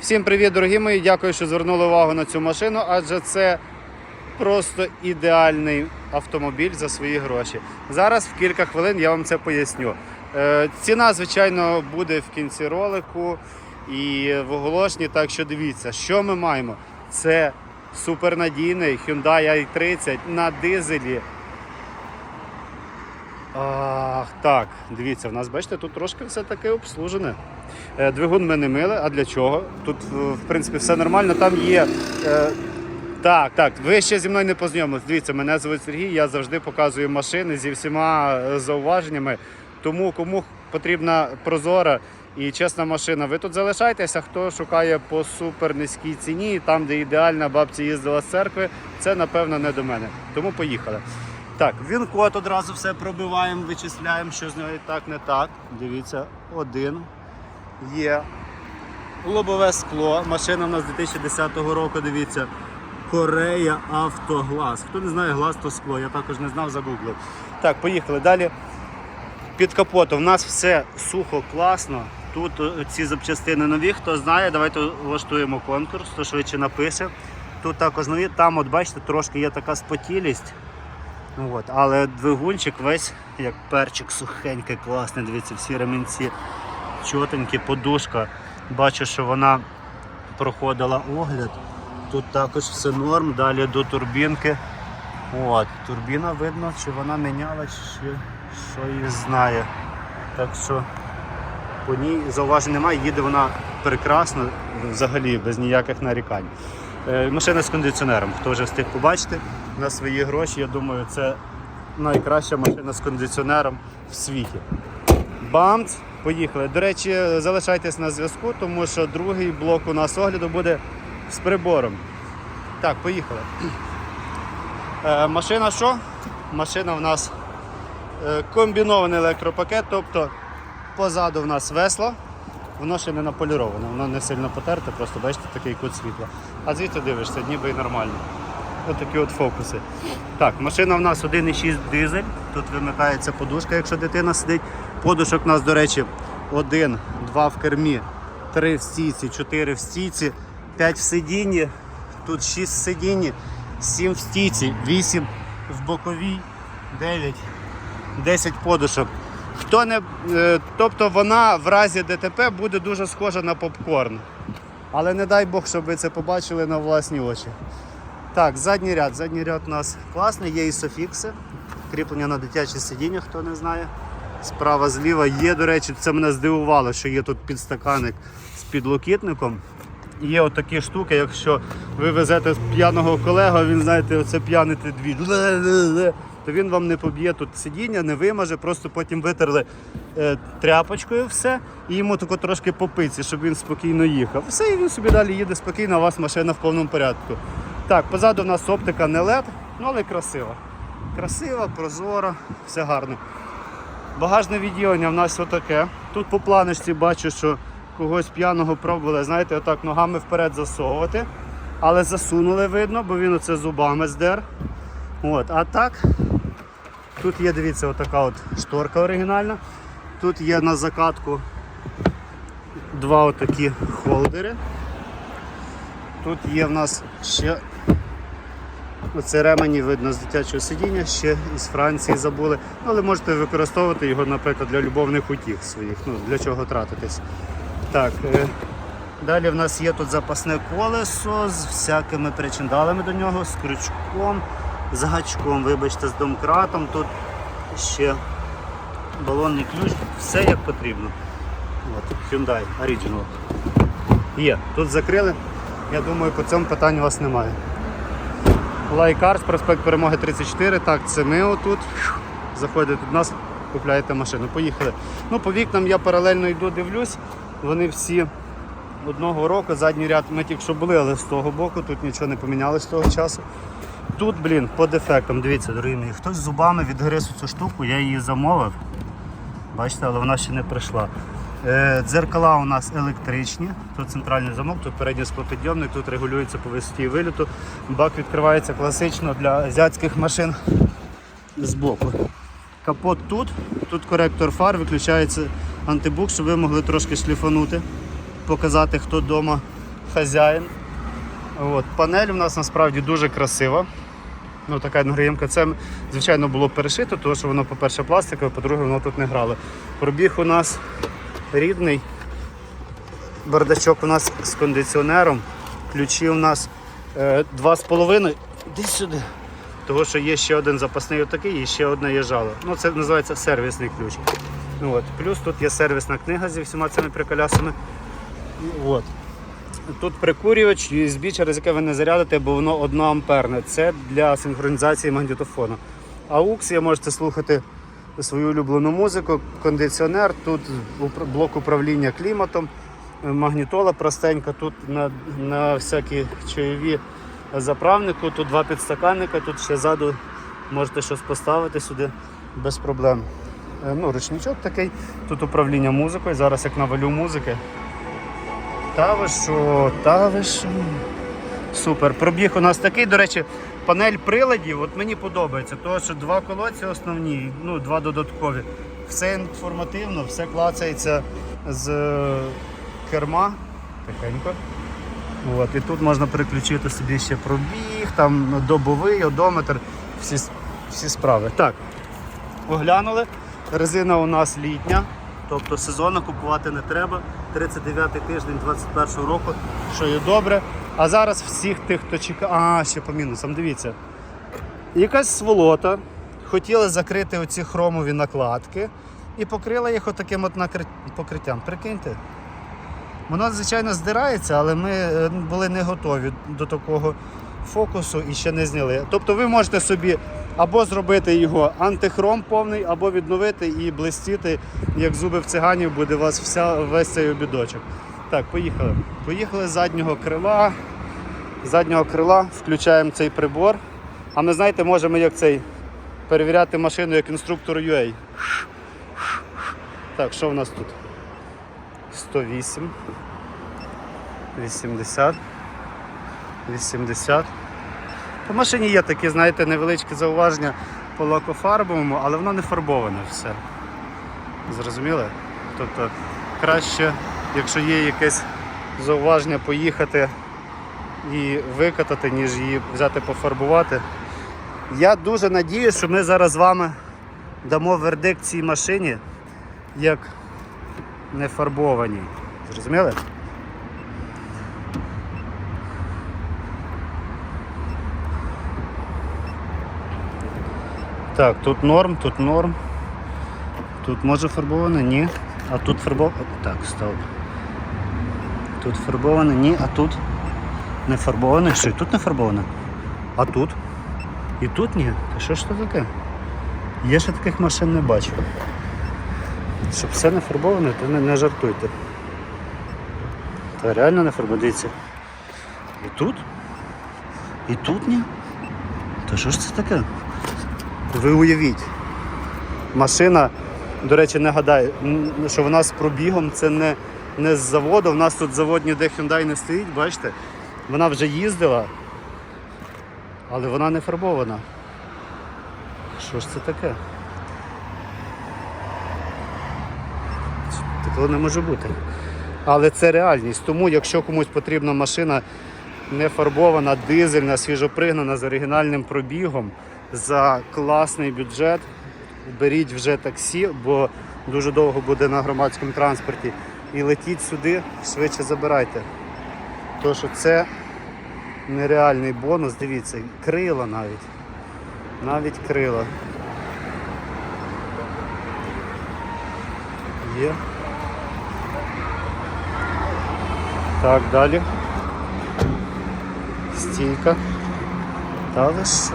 Всім привіт, дорогі мої! Дякую, що звернули увагу на цю машину, адже це просто ідеальний автомобіль за свої гроші. Зараз в кілька хвилин я вам це поясню. Е, Ціна, звичайно, буде в кінці ролику і в оголошенні, так що дивіться, що ми маємо. Це супернадійний Hyundai i30 на дизелі. Ах, так, дивіться, в нас, бачите, тут трошки все таки обслужене. Е, Двигун ми не мили, а для чого? Тут, в в принципі, все нормально. Там є. Е, так, так, ви ще зі мною не познайомились. Дивіться, мене звуть Сергій, я завжди показую машини зі всіма е, зауваженнями. Тому кому потрібна прозора і чесна машина, ви тут залишайтеся. Хто шукає по супер низькій ціні, там, де ідеальна бабця їздила з церкви, це напевно не до мене. Тому поїхали. Так, він код одразу все пробиваємо, вичисляємо, що з нього і так, не так. Дивіться, один є. Лобове скло. Машина у нас 2010 року, дивіться. Корея Автоглас. Хто не знає, глаз то скло, я також не знав, загуглив. Так, поїхали далі. Під капотом у нас все сухо, класно. Тут е, ці запчастини нові. Хто знає, давайте влаштуємо конкурс, хто швидше напише. Тут також нові, там, от бачите, трошки є така спотілість. От, але двигунчик весь як перчик сухенький, класний. Дивіться, всі ремінці чотенькі, подушка. Бачу, що вона проходила огляд. Тут також все норм, далі до турбінки. От, турбіна видно, чи вона міняла, чи що її знає. Так що по ній зауважень немає, їде вона прекрасно, взагалі без ніяких нарікань. Е, Машина з кондиціонером. Хто вже встиг побачити на свої гроші, я думаю, це найкраща машина з кондиціонером в світі. Бамц, поїхали. До речі, залишайтесь на зв'язку, тому що другий блок у нас огляду буде з прибором. Так, поїхали. Е, машина що? Машина в нас е, комбінований електропакет, тобто позаду в нас весло, воно ще не наполіроване, воно не сильно потерте, просто бачите такий кут світла. А звідти дивишся, ніби і нормально. Ось такі от фокуси. Так, машина в нас 1,6 дизель. Тут вимикається подушка, якщо дитина сидить. Подушок у нас, до речі, 1, 2 в кермі, 3 в стійці, 4 в стійці, 5 в сидінні, тут 6 в сидінні, 7 в стійці, 8 в боковій, 9, 10 подушок. Хто не, е, тобто вона в разі ДТП буде дуже схожа на попкорн. Але не дай Бог, щоб ви це побачили на власні очі. Так, задній ряд. Задній ряд у нас класний, є і софікси. Кріплення на дитяче сидіння, хто не знає. Справа зліва є, до речі, це мене здивувало, що є тут підстаканник з підлокітником. Є отакі штуки, якщо ви везете п'яного колегу, він знаєте, оце п'яний дві, то він вам не поб'є тут сидіння, не вимаже, просто потім витерли е, тряпочкою все і йому тако трошки по пиці, щоб він спокійно їхав. Все, і він собі далі їде спокійно, у вас машина в повному порядку. Так, позаду у нас оптика не LED, ну але красива. Красива, прозора, все гарно. Багажне відділення в нас отаке. Тут по планочці бачу, що когось п'яного пробували, знаєте, отак ногами вперед засовувати. Але засунули видно, бо він оце зубами здер. От, а так, тут є, дивіться, отака от шторка оригінальна. Тут є на закатку два отакі холдери. Тут є в нас ще оце ремені видно з дитячого сидіння, ще із Франції забули. Ну, Але можете використовувати його, наприклад, для любовних утіх своїх. Ну, для чого тратитись. Так, е, далі в нас є тут запасне колесо з всякими причиндалами до нього, з крючком, з гачком, вибачте, з домкратом. Тут ще балонний ключ, все як потрібно. От, Hyundai Original. Є, тут закрили. Я думаю, по цьому питань у вас немає. Лайкарс, проспект Перемоги 34. Так, це ми отут. Заходите до нас, купляєте машину. Поїхали. Ну, по вікнам я паралельно йду, дивлюсь. Вони всі одного року. Задній ряд ми тільки що були, але з того боку тут нічого не помінялось з того часу. Тут, блін, по дефектам, дивіться, дорогі мої, хтось зубами відгриз цю штуку, я її замовив. Бачите, але вона ще не прийшла. Е, Дзеркала у нас електричні, тут центральний замок, тут передній склопідйомник, тут регулюється по висоті виліту. Бак відкривається класично для азіатських машин збоку. Капот тут, тут коректор фар, виключається антибук, щоб ви могли трошки шліфанути, показати, хто вдома хазяїн. От. Панель у нас насправді дуже красива. Ну, така інгредієнтка. Це, звичайно, було перешито, тому що воно, по-перше, пластикове, по-друге, воно тут не грало. Пробіг у нас рідний. Бардачок у нас з кондиціонером. Ключі у нас е, 2,5. Іди сюди. Того, що є ще один запасний отакий і ще одне є жало. Ну, це називається сервісний ключ. Ну, от. Плюс тут є сервісна книга зі всіма цими приколясами. От. Тут прикурювач USB, через яке ви не зарядите, бо воно 1 амперне. Це для синхронізації магнітофону. AUX я можете слухати свою улюблену музику, кондиціонер, тут блок управління кліматом, магнітола простенька, тут на, на всякі чайові заправнику, тут два підстаканника, тут ще ззаду можете щось поставити сюди без проблем. Е, Ну, ручничок такий, тут управління музикою. Зараз як навалю музики. Та ви. Супер. Пробіг у нас такий, до речі, панель приладів, от мені подобається, тому що два колодці основні, ну, два додаткові. Все інформативно, все клацається з е, керма. Тихенько. От, і тут можна переключити собі ще пробіг, там добовий, одометр, всі, всі справи. Так, оглянули. Резина у нас літня, тобто сезонно купувати не треба. 39 тиждень 21 року, що є добре. А зараз всіх тих, хто чекає. А, ще по мінусам, дивіться. Якась сволота хотіла закрити оці хромові накладки і покрила їх отаким от накри- покриттям. Прикиньте. Воно, звичайно, здирається, але ми е, були не готові до такого фокусу і ще не зняли. Тобто ви можете собі або зробити його антихром повний, або відновити і блистіти, як зуби в циганів, буде у вас вся, весь цей обідочок. Так, поїхали. Поїхали з заднього крила. З заднього крила включаємо цей прибор. А ми знаєте, можемо як цей перевіряти машину як інструктор UA. Так, що в нас тут? 108, 80, 80. По машині є такі, знаєте, невеличкі зауваження по лакофарбовому, але воно не фарбоване все. Зрозуміли? Тобто краще, якщо є якесь зауваження, поїхати і викатати, ніж її взяти пофарбувати. Я дуже надію, що ми зараз з вами дамо вердикт цій машині як не фарбовані. Зрозуміли? Так, тут норм, тут норм. Тут може фарбоване? Ні. А тут фарбоване. Так, стоп. Тут фарбоване, ні, а тут не фарбоване. Що і тут не фарбоване? А тут? І тут ні. Та що ж це таке? Я ще таких машин не бачив. Щоб все не фарбоване, то не, не жартуйте. Та реально не фарбоване. Дивіться. І тут? І тут ні? Та що ж це таке? Ви уявіть. Машина, до речі, не гадаю, що вона з пробігом, це не, не з заводу. У нас тут завод ніде Hyundai не стоїть, бачите? Вона вже їздила, але вона не фарбована. Що ж це таке? Такого не може бути. Але це реальність. Тому, якщо комусь потрібна машина не фарбована, дизельна, свіжопригнана з оригінальним пробігом за класний бюджет, беріть вже таксі, бо дуже довго буде на громадському транспорті. І летіть сюди, швидше забирайте. Тому що це нереальний бонус. Дивіться, крила навіть. Навіть крила. Є. Так, далі. Стійка. Та що?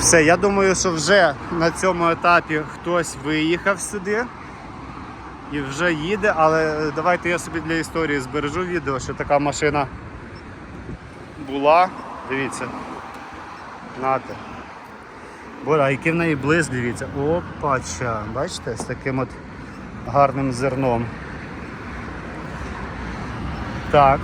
Все, я думаю, що вже на цьому етапі хтось виїхав сюди і вже їде, але давайте я собі для історії збережу відео, що така машина була. Дивіться. Нате. Боже, а який в неї блиск, дивіться. Опача. Бачите, з таким от гарним зерном. Так.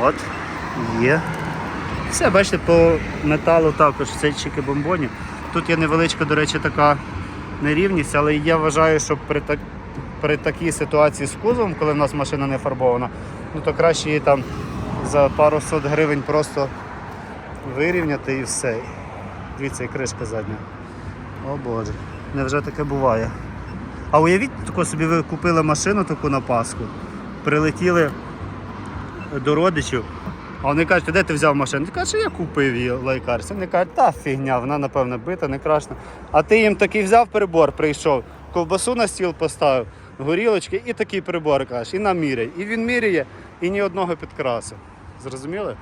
От. Є. Все, бачите, по металу також це чики бомбоні. Тут є невеличка, до речі, така нерівність, але я вважаю, що при, так, при такій ситуації з кузовом, коли в нас машина не фарбована, ну то краще її там за пару сот гривень просто вирівняти і все. Дивіться, і кришка задня. О Боже, невже таке буває? А уявіть, тако собі ви купили машину таку на Пасху, прилетіли до родичів, а вони кажуть, де ти взяв машину? Ти кажеш, я купив її лайкарці. Вони кажуть, та фігня, вона напевно бита, не крашена. А ти їм такий взяв прибор, прийшов, ковбасу на стіл поставив, горілочки і такий прибор кажеш, і наміряй. І він міряє, і ні одного підкрасу. Зрозуміли?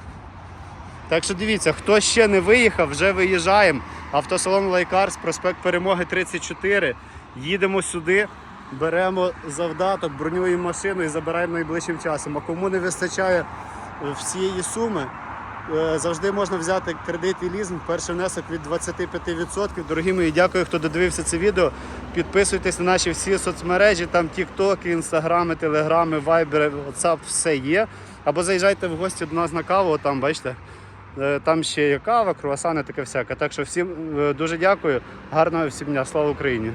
Так що дивіться, хто ще не виїхав, вже виїжджаємо. Автосалон Лайкарс, проспект Перемоги 34. Їдемо сюди, беремо завдаток, бронюємо машину і забираємо найближчим часом. А кому не вистачає е, всієї суми, е, завжди можна взяти кредит і лізинг. Перший внесок від 25%. Дорогі мої, дякую, хто додивився це відео. Підписуйтесь на наші всі соцмережі, там тіктоки, інстаграми, телеграми, вайбери, WhatsApp, все є. Або заїжджайте в гості до нас на каву, там бачите. Е, Там ще є кава, круасани, таке всяке. Так що всім дуже дякую. Гарного всім дня. Слава Україні!